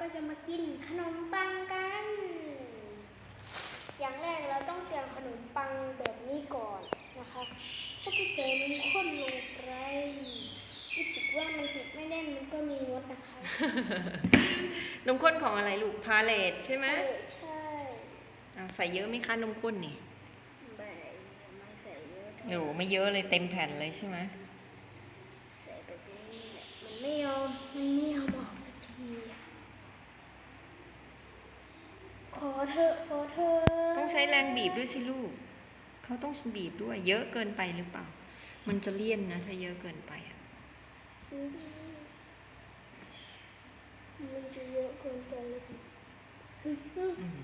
ก็จะมากินขนมปังกัน อย่างแรกเราต้องเตรียมขนมปังแบบนี้ก่อนนะคะก็จะใส่นมข้นลงไปรู้สึกว่ามันติดไม่แน่นมันก็มีมดนะคะนมข้นของอะไรลูกพาเลตใช่ไหมเออใช่อะใส่เยอะไหมคะนมข้นนี่ไม่ไม่ใส่เยอะเท่าโอ้โหไม่เยอะเลยเต็มแผ่นเลยใช่ไหม ใส่แบบนี้แหละมันไม่ยอมมันไม่ยอมออกสักทีอะข อเถอะขอเถอะต้องใช้แรงบีบด้วยสิลูก เขาต้องบีบด้วย เยอะเกินไปหรือเปล่า มันจะเลี่ยนนะ ถ้าเยอะเกินไปอะมันจะเยอะเกินไปเลยอืม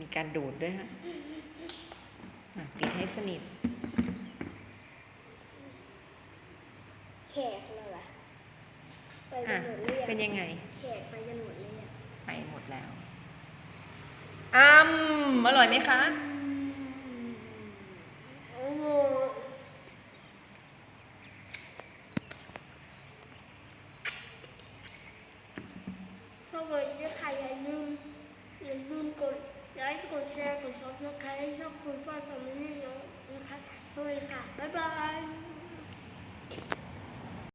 มีการดูดด้วยฮะอะปิดให้สนิท แขกเลยล่ะ ไปกัอะนหมดเลยเป็นยังไง แขกไปกันหมดเลยอะไปหมดแล้ว อ้ำอร่อยไหมคะ โอ้โหสวัสดีค่ะอย่าลืมอย่าลืมกดไลค์กดแชร์กดซับสไครต์ให้ช่องคุณฟ้าแฟมิลี่นะคะสวัสดีค่ะ บ๊ายบาย